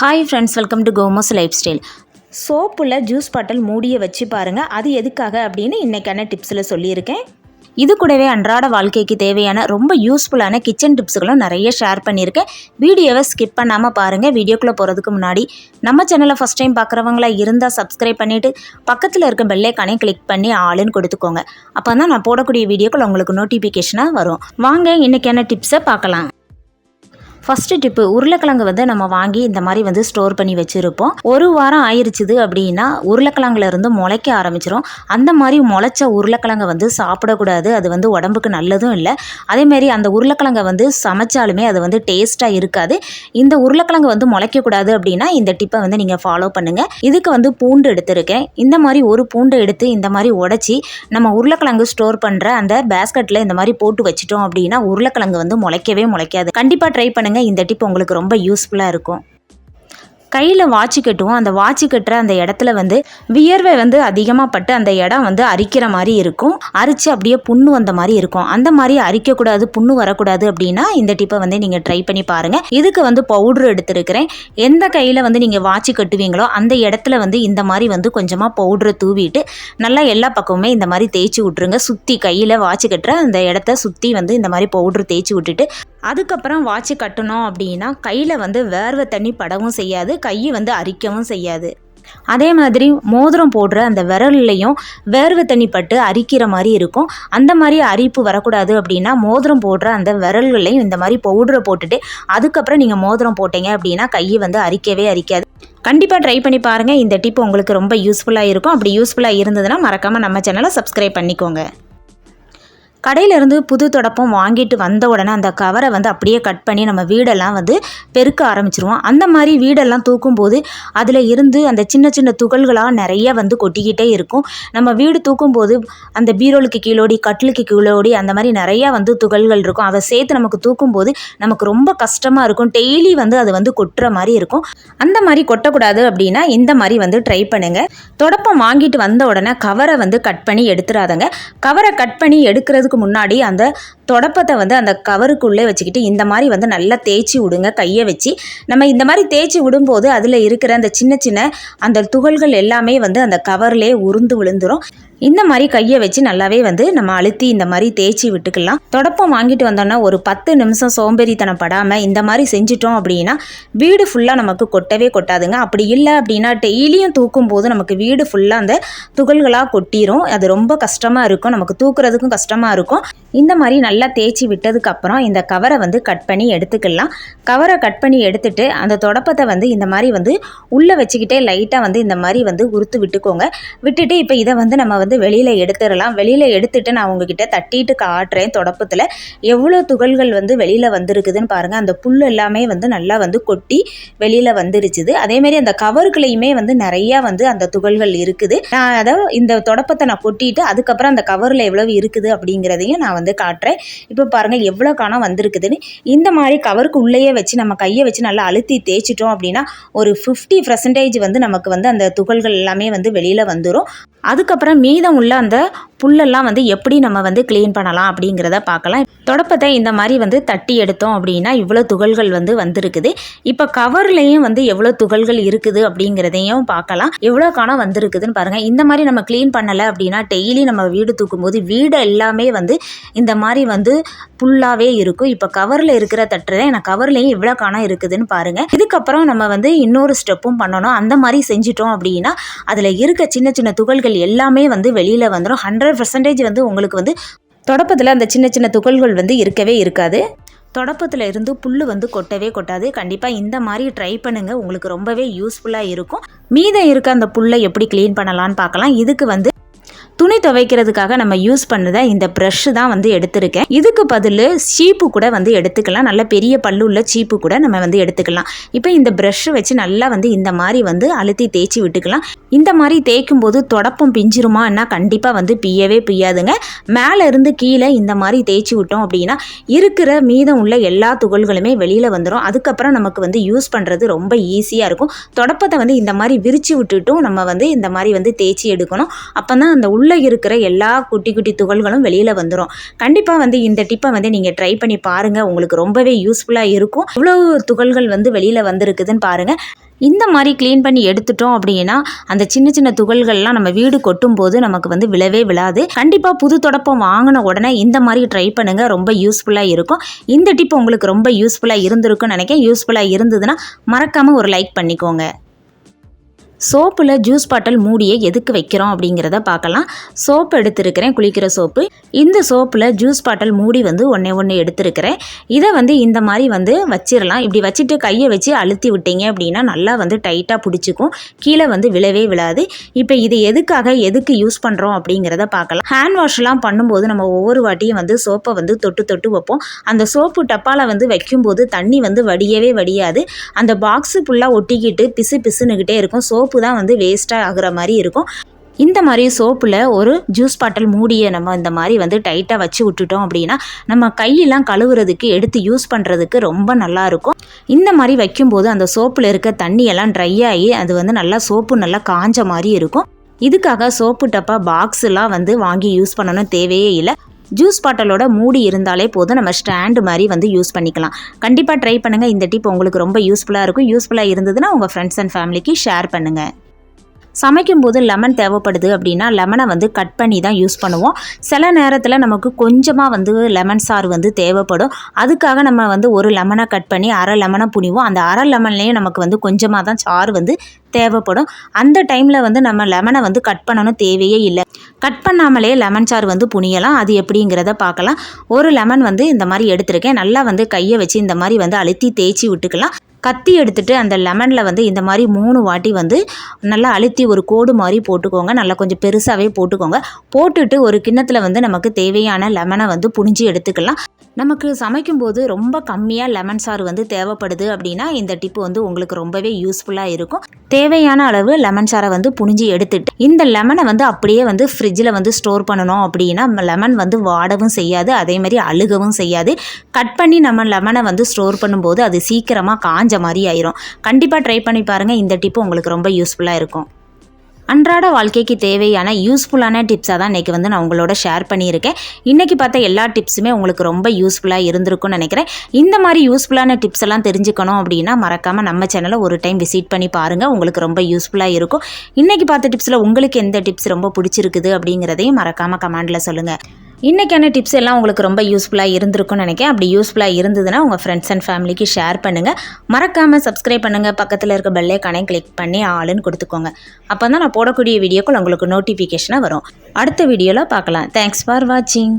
Hi friends welcome to Komos life style சோப்பில் juice bottle மூடியை வச்சு பாருங்கள் அது எதுக்காக அப்படின்னு இன்றைக்கான டிப்ஸில் சொல்லியிருக்கேன். இது கூடவே அன்றாட வாழ்க்கைக்கு தேவையான ரொம்ப யூஸ்ஃபுல்லான கிச்சன் டிப்ஸுகளும் நிறைய ஷேர் பண்ணியிருக்கேன். வீடியோவை ஸ்கிப் பண்ணாமல் பாருங்கள் வீடியோக்குள்ளே போகிறதுக்கு முன்னாடி நம்ம சேனலை ஃபஸ்ட் டைம் பார்க்குறவங்களா இருந்தால் சப்ஸ்கிரைப் பண்ணிவிட்டு பக்கத்தில் இருக்க பெல்லைக்கானே கிளிக் பண்ணி ஆளுன்னு கொடுத்துக்கோங்க. அப்போ தான் நான் போடக்கூடிய வீடியோக்கள் உங்களுக்கு நோட்டிஃபிகேஷனாக வரும். வாங்க இன்றைக்கான டிப்ஸை பார்க்கலாம். ஃபஸ்ட்டு டிப்பு உருளைக்கிழங்கு வந்து நம்ம வாங்கி இந்த மாதிரி வந்து ஸ்டோர் பண்ணி வச்சுருப்போம். ஒரு வாரம் ஆயிருச்சுது அப்படின்னா உருளைக்கிழங்குல இருந்து முளைக்க ஆரம்பிச்சிரும். அந்த மாதிரி முளைச்ச உருளைக்கிழங்கை வந்து சாப்பிடக்கூடாது. அது வந்து உடம்புக்கு நல்லதும் இல்லை. அதேமாரி அந்த உருளைக்கிழங்கை வந்து சமைச்சாலுமே அது வந்து டேஸ்ட்டாக இருக்காது. இந்த உருளைக்கிழங்கு வந்து முளைக்கக்கூடாது அப்படின்னா இந்த டிப்பை வந்து நீங்கள் ஃபாலோ பண்ணுங்கள் இதுக்கு வந்து பூண்டு எடுத்திருக்கேன். இந்த மாதிரி ஒரு பூண்டை எடுத்து இந்த மாதிரி உடச்சி நம்ம உருளைக்கிழங்கு ஸ்டோர் பண்ணுற அந்த பேஸ்கெட்டில் இந்த மாதிரி போட்டு வச்சிட்டோம் அப்படின்னா உருளைக்கிழங்கு வந்து முளைக்கவே முளைக்காது. கண்டிப்பாக ட்ரை பண்ணுங்கள் இந்த டிப் உங்களுக்கு ரொம்ப யூஸ்ஃபுல்லாக இருக்கும் கையில் வாட்சி கட்டுவோம் அந்த வாட்சி கட்டுற அந்த இடத்துல வந்து வியர்வை வந்து அதிகமாக பட்டு அந்த இடம் வந்து அரிக்கிற மாதிரி இருக்கும். அரிச்சு அப்படியே புண்ணு வந்த மாதிரி இருக்கும். அந்த மாதிரி அரிக்கக்கூடாது புண்ணு வரக்கூடாது அப்படின்னா இந்த டிப்பை வந்து நீங்கள் ட்ரை பண்ணி பாருங்கள் இதுக்கு வந்து பவுட்ரு எடுத்திருக்கிறேன். எந்த கையில் வந்து நீங்கள் வாட்சி கட்டுவீங்களோ அந்த இடத்துல வந்து இந்த மாதிரி வந்து கொஞ்சமாக பவுடரை தூவிட்டு நல்லா எல்லா பக்கமுமே இந்த மாதிரி தேய்ச்சி விட்ருங்க சுற்றி கையில் வாட்சி கட்டுற அந்த இடத்த சுற்றி வந்து இந்த மாதிரி பவுட்ரு தேய்ச்சி விட்டுட்டு அதுக்கப்புறம் வாட்சி கட்டணும் அப்படின்னா கையில் வந்து வேர்வை தண்ணி படவும் செய்யாது. கை வந்து அரிக்கவும் செய்யாது. அதே மாதிரி மோதிரம் போடுற அந்த விரல்லையும் வேர்வை தண்ணி பட்டு அரிக்கிற மாதிரி இருக்கும். அந்த மாதிரி அரிப்பு வரக்கூடாது அப்படின்னா மோதிரம் போடுற அந்த விரல்களையும் இந்த மாதிரி பவுடரை போட்டுட்டு அதுக்கப்புறம் நீங்கள் மோதிரம் போட்டீங்க அப்படின்னா கையை வந்து அரிக்கவே அரிக்காது. கண்டிப்பாக ட்ரை பண்ணி பாருங்கள் இந்த டிப் உங்களுக்கு ரொம்ப யூஸ்ஃபுல்லாக இருக்கும். அப்படி யூஸ்ஃபுல்லாக இருந்ததுன்னா மறக்காமல் நம்ம சேனலை சப்ஸ்கிரைப் பண்ணிக்கோங்க. கடையிலேருந்து புது தொடப்பம் வாங்கிட்டு வந்த உடனே அந்த கவரை வந்து அப்படியே கட் பண்ணி நம்ம வீடெல்லாம் வந்து பெருக்க ஆரம்பிச்சிருவோம். அந்த மாதிரி வீடெல்லாம் தூக்கும்போது அதில் இருந்து அந்த சின்ன சின்ன துகள்களாக நிறைய வந்து கொட்டிக்கிட்டே இருக்கும். நம்ம வீடு தூக்கும்போது அந்த பீரோலுக்கு கீழோடி கட்டிலுக்கு கீழோடி அந்த மாதிரி நிறையா வந்து துகள்கள் இருக்கும். அதை சேர்த்து நமக்கு தூக்கும்போது நமக்கு ரொம்ப கஷ்டமாக இருக்கும். டெய்லி வந்து அது வந்து கொட்டுற மாதிரி இருக்கும். அந்த மாதிரி கொட்டக்கூடாது அப்படின்னா இந்த மாதிரி வந்து ட்ரை பண்ணுங்கள் தொடப்பம் வாங்கிட்டு வந்த உடனே கவரை வந்து கட் பண்ணி எடுத்துடாதங்க கவரை கட் பண்ணி எடுக்கிறதுக்கு முன்னாடி அந்த தொடப்பத்தை வந்து அந்த கவருக்குள்ளே வச்சுக்கிட்டு இந்த மாதிரி வந்து நல்லா தேய்ச்சி விடுங்க கையை வச்சு. நம்ம இந்த மாதிரி தேய்ச்சி விடும்போது அதில் இருக்கிற அந்த சின்ன சின்ன அந்த துகள்கள் எல்லாமே வந்து அந்த கவர்லேயே உருந்து விழுந்துரும். இந்த மாதிரி கையை வச்சு நல்லாவே வந்து நம்ம அழுத்தி இந்த மாதிரி தேய்ச்சி விட்டுக்கலாம். தொடப்பம் வாங்கிட்டு வந்தோம்னா ஒரு பத்து நிமிஷம் சோம்பேறித்தனம் படாமல் இந்த மாதிரி செஞ்சிட்டோம் அப்படின்னா வீடு ஃபுல்லாக நமக்கு கொட்டவே கொட்டாதுங்க. அப்படி இல்லை அப்படின்னா டெய்லியும் தூக்கும் போது நமக்கு வீடு ஃபுல்லாக அந்த துகள்களாக கொட்டிரும். அது ரொம்ப கஷ்டமாக இருக்கும். நமக்கு தூக்குறதுக்கும் கஷ்டமாக இருக்கும். இந்த மாதிரி நல்லா தேய்ச்சி விட்டதுக்கு அப்புறம் இந்த கவரை வந்து கட் பண்ணி எடுத்துக்கலாம். கவரை கட் பண்ணி எடுத்துட்டு அந்த தொடப்பத்தை வந்து இந்த மாதிரி வந்து உள்ளே வச்சுக்கிட்டே லைட்டாக வந்து இந்த மாதிரி வந்து உறுத்து விட்டுக்கோங்க. விட்டுட்டு இப்போ இதை வந்து நம்ம வந்து வெளியில் எடுத்துடலாம். வெளியில் எடுத்துட்டு நான் உங்ககிட்ட தட்டிட்டு காட்டுறேன் தொடப்பத்தில். எவ்வளோ துகள்கள் வந்து வெளியில் வந்திருக்குதுன்னு பாருங்கள் அந்த புல் எல்லாமே வந்து நல்லா வந்து கொட்டி வெளியில் வந்துருச்சுது. அதேமாரி அந்த கவருக்குள்ளேயுமே வந்து நிறையா வந்து அந்த துகள்கள் இருக்குது. நான் அதை இந்த தொடப்பத்தை நான் கொட்டிட்டு அதுக்கப்புறம் அந்த கவரில் எவ்வளவு இருக்குது அப்படிங்கிறதையும் நான் வந்து காட்டுறேன். இப்போ பாருங்கள் எவ்வளோ காணம் வந்திருக்குதுன்னு. இந்த மாதிரி கவருக்கு உள்ளேயே வச்சு நம்ம கையை வச்சு நல்லா அழுத்தி தேய்ச்சிட்டோம் அப்படின்னா ஒரு ஃபிஃப்டி பர்சன்டேஜ் வந்து நமக்கு வந்து அந்த துகள்கள் எல்லாமே வந்து வெளியில் வந்துடும் அதுக்கப்புறம் மீதம் உள்ள அந்த புல்லெல்லாம் வந்து எப்படி நம்ம வந்து க்ளீன் பண்ணலாம் அப்படிங்கிறத பார்க்கலாம். தொடப்பத்தை இந்த மாதிரி வந்து தட்டி எடுத்தோம் அப்படின்னா இவ்வளோ துகள்கள் வந்து வந்திருக்குது. இப்போ கவர்லேயும் வந்து எவ்வளோ துகள்கள் இருக்குது அப்படிங்கிறதையும் பார்க்கலாம். எவ்வளோ காணம் வந்திருக்குதுன்னு பாருங்கள் இந்த மாதிரி நம்ம க்ளீன் பண்ணலை அப்படின்னா டெய்லி நம்ம வீடு தூக்கும்போது வீடு எல்லாமே வந்து இந்த மாதிரி வந்து புல்லாகவே இருக்கும். இப்போ கவரில் இருக்கிற தட்டுறதை எனக்கு கவர்லேயும் இவ்வளோ காணம் இருக்குதுன்னு பாருங்கள் இதுக்கப்புறம் நம்ம வந்து இன்னொரு ஸ்டெப்பும் பண்ணணும். அந்த மாதிரி செஞ்சிட்டோம் அப்படின்னா அதில் இருக்க சின்ன சின்ன துகள்கள் எல்லாமே வந்து வெளியில் வந்துடும் ஹண்ட்ரட் பர்சன்டேஜ் வந்து உங்களுக்கு வந்து தொடப்பத்தில் அந்த சின்ன சின்ன துகள்கள் வந்து இருக்கவே இருக்காது. தொடப்பத்தில் இருந்து புல் வந்து கொட்டவே கொட்டாது. கண்டிப்பாக இந்த மாதிரி ட்ரை பண்ணுங்கள் உங்களுக்கு ரொம்பவே யூஸ்ஃபுல்லாக இருக்கும். மீதம் இருக்க அந்த புல்லை எப்படி க்ளீன் பண்ணலான்னு பார்க்கலாம். இதுக்கு வந்து துணி துவைக்கிறதுக்காக நம்ம யூஸ் பண்ணத இந்த ப்ரஷ்ஷு தான் வந்து எடுத்திருக்கேன். இதுக்கு பதில் சீப்பு கூட வந்து எடுத்துக்கலாம். நல்ல பெரிய பல்லு உள்ள சீப்பு கூட நம்ம வந்து எடுத்துக்கலாம். இப்போ இந்த ப்ரஷ்ஷு வச்சு நல்லா வந்து இந்த மாதிரி வந்து அழுத்தி தேய்ச்சி விட்டுக்கலாம். இந்த மாதிரி தேய்க்கும் போது தொடப்பம் பிஞ்சிருமான்னா கண்டிப்பாக வந்து பியவே பியாதுங்க மேலே இருந்து கீழே இந்த மாதிரி தேய்ச்சி விட்டோம் அப்படின்னா இருக்கிற மீதம் உள்ள எல்லா துகள்களுமே வெளியில் வந்துடும் அதுக்கப்புறம் நமக்கு வந்து யூஸ் பண்ணுறது ரொம்ப ஈஸியாக இருக்கும். தொடப்பத்தை வந்து இந்த மாதிரி விரித்து விட்டுட்டும் நம்ம வந்து இந்த மாதிரி வந்து தேய்ச்சி எடுக்கணும். அப்போ தான் அந்த உள்ள உள்ளே இருக்கிற எல்லா குட்டி குட்டி துகள்களும் வெளியில் வந்துடும் கண்டிப்பாக வந்து இந்த டிப்பை வந்து நீங்கள் ட்ரை பண்ணி பாருங்கள் உங்களுக்கு ரொம்பவே யூஸ்ஃபுல்லாக இருக்கும். இவ்வளோ துகள்கள் வந்து வெளியில் வந்திருக்குதுன்னு பாருங்கள் இந்த மாதிரி க்ளீன் பண்ணி எடுத்துட்டோம் அப்படின்னா அந்த சின்ன சின்ன துகள்கள்லாம் நம்ம வீடு கொட்டும் போது நமக்கு வந்து விழவே விழாது. கண்டிப்பாக புது தொடப்பம் வாங்கின உடனே இந்த மாதிரி ட்ரை பண்ணுங்கள் ரொம்ப யூஸ்ஃபுல்லாக இருக்கும். இந்த டிப் உங்களுக்கு ரொம்ப யூஸ்ஃபுல்லாக இருந்திருக்குன்னு நினைக்கிறேன். யூஸ்ஃபுல்லாக இருந்ததுன்னா மறக்காமல் ஒரு லைக் பண்ணிக்கோங்க. சோப்பில் ஜூஸ் பாட்டில் மூடியை எதுக்கு வைக்கிறோம் அப்படிங்கிறத பார்க்கலாம். சோப்பு எடுத்திருக்கிறேன் குளிக்கிற சோப்பு. இந்த சோப்பில் ஜூஸ் பாட்டில் மூடி வந்து ஒன்றே ஒன்று எடுத்திருக்கிறேன். இதை வந்து இந்த மாதிரி வந்து வச்சிடலாம் இப்படி வச்சுட்டு கையை வச்சு அழுத்தி விட்டீங்க அப்படின்னா நல்லா வந்து டைட்டாக பிடிச்சிக்கும். கீழே வந்து விழவே விழாது. இப்போ இது எதுக்காக எதுக்கு யூஸ் பண்ணுறோம் அப்படிங்கிறத பார்க்கலாம். ஹேண்ட் வாஷ்லாம் பண்ணும்போது நம்ம ஒவ்வொரு வாட்டியும் வந்து சோப்பை வந்து தொட்டு தொட்டு வைப்போம். அந்த சோப்பு டப்பாவில் வந்து வைக்கும்போது தண்ணி வந்து வடியவே வடியாது. அந்த பாக்ஸு ஃபுல்லாக ஒட்டிக்கிட்டு பிசு பிசுன்னுக்கிட்டே இருக்கும். சோப் சோப்பு தான் வந்து வேஸ்ட்டாக ஆகுற மாதிரி இருக்கும். இந்த மாதிரி சோப்பில் ஒரு ஜூஸ் பாட்டில் மூடியை நம்ம இந்த மாதிரி வந்து டைட்டாக வச்சு விட்டுட்டோம் அப்படின்னா நம்ம கையெல்லாம் கழுவுறதுக்கு எடுத்து யூஸ் பண்ணுறதுக்கு ரொம்ப நல்லா இருக்கும். இந்த மாதிரி வைக்கும்போது அந்த சோப்பில் இருக்க தண்ணியெல்லாம் ட்ரை ஆகி அது வந்து நல்லா சோப்பு நல்லா காஞ்ச மாதிரி இருக்கும். இதுக்காக சோப்பு டப்பா பாக்ஸ்லாம் வந்து வாங்கி யூஸ் பண்ணணும் தேவையே இல்லை. ஜூஸ் பாட்டிலோட மூடி இருந்தாலே போதும். நம்ம ஸ்டாண்டு மாதிரி வந்து யூஸ் பண்ணிக்கலாம். கண்டிப்பாக ட்ரை பண்ணுங்கள் இந்த டிப் உங்களுக்கு ரொம்ப யூஸ்ஃபுல்லாக இருக்கும். யூஸ்ஃபுல்லாக இருந்ததுன்னா உங்கள் ஃப்ரெண்ட்ஸ் அண்ட் ஃபேமிலிக்கு ஷேர் பண்ணுங்கள் சமைக்கும்போது லெமன் தேவைப்படுது அப்படின்னா லெமனை வந்து கட் பண்ணி தான் யூஸ் பண்ணுவோம். சில நேரத்தில் நமக்கு கொஞ்சமாக வந்து லெமன் சாறு வந்து தேவைப்படும். அதுக்காக நம்ம வந்து ஒரு லெமனை கட் பண்ணி அரை லெமனை புனிவோம் அந்த அரை லெமன்லேயும் நமக்கு வந்து கொஞ்சமாக தான் சாறு வந்து தேவைப்படும். அந்த டைமில் வந்து நம்ம லெமனை வந்து கட் பண்ணணும் தேவையே இல்லை. கட் பண்ணாமலே லெமன் சாறு வந்து புனியலாம். அது எப்படிங்கிறத பார்க்கலாம். ஒரு லெமன் வந்து இந்த மாதிரி எடுத்திருக்கேன். நல்லா வந்து கையை வச்சு இந்த மாதிரி வந்து அழுத்தி தேய்ச்சி விட்டுக்கலாம். கத்தி எடுத்துட்டு அந்த லெமனில் வந்து இந்த மாதிரி மூணு வாட்டி வந்து நல்லா அழுத்தி ஒரு கோடு மாதிரி போட்டுக்கோங்க. நல்லா கொஞ்சம் பெருசாகவே போட்டுக்கோங்க. போட்டுட்டு ஒரு கிண்ணத்தில் வந்து நமக்கு தேவையான லெமனை வந்து புழிஞ்சு எடுத்துக்கலாம். நமக்கு சமைக்கும்போது ரொம்ப கம்மியாக லெமன் சாறு வந்து தேவைப்படுது அப்படின்னா இந்த டிப்பு வந்து உங்களுக்கு ரொம்பவே யூஸ்ஃபுல்லாக இருக்கும். தேவையான அளவு லெமன் சாரை வந்து புழிஞ்சு எடுத்துட்டு இந்த லெமனை வந்து அப்படியே வந்து ஃப்ரிட்ஜில் வந்து ஸ்டோர் பண்ணணும் அப்படின்னா லெமன் வந்து வாடவும் செய்யாது அதே மாதிரி அழுகவும் செய்யாது. கட் பண்ணி நம்ம லெமனை வந்து ஸ்டோர் பண்ணும்போது அது சீக்கிரமாக காஞ்ச மாதிரி ஆயிரும். கண்டிப்பாக ட்ரை பண்ணி பாருங்கள் இந்த டிப்பு உங்களுக்கு ரொம்ப யூஸ்ஃபுல்லாக இருக்கும். அன்றாட வாழ்க்கைக்கு தேவையான யூஸ்ஃபுல்லான டிப்ஸாக தான் இன்றைக்கி வந்து நான் உங்களோட ஷேர் பண்ணியிருக்கேன். இன்றைக்கி பார்த்த எல்லா டிப்ஸுமே உங்களுக்கு ரொம்ப யூஸ்ஃபுல்லாக இருந்திருக்கும்னு நினைக்கிறேன். இந்த மாதிரி யூஸ்ஃபுல்லான டிப்ஸ் எல்லாம் தெரிஞ்சுக்கணும் அப்படின்னா மறக்காமல் நம்ம சேனலை ஒரு டைம் விசிட் பண்ணி பாருங்கள் உங்களுக்கு ரொம்ப யூஸ்ஃபுல்லாக இருக்கும். இன்றைக்கி பார்த்த டிப்ஸில் உங்களுக்கு எந்த டிப்ஸ் ரொம்ப பிடிச்சிருக்குது அப்படிங்கிறதையும் மறக்காமல் கமெண்டில் சொல்லுங்கள் இன்றைக்கான டிப்ஸ் எல்லாம் உங்களுக்கு ரொம்ப யூஸ்ஃபுல்லாக இருந்திருக்கும்னு நினைக்கிறேன். அப்படி யூஸ்ஃபுல்லாக இருந்ததுன்னா உங்கள் ஃப்ரெண்ட்ஸ் அண்ட் ஃபேமிலிக்கு ஷேர் பண்ணுங்கள் மறக்காமல் சப்ஸ்கிரைப் பண்ணுங்கள் பக்கத்தில் இருக்க பெல்லைக்கானே கிளிக் பண்ணி ஆளுன்னு கொடுத்துக்கோங்க. அப்போ தான் நான் போடக்கூடிய வீடியோக்கள் உங்களுக்கு நோட்டிஃபிகேஷனாக வரும். அடுத்த வீடியோவில் பார்க்கலாம். தேங்க்ஸ் ஃபார் வாட்சிங்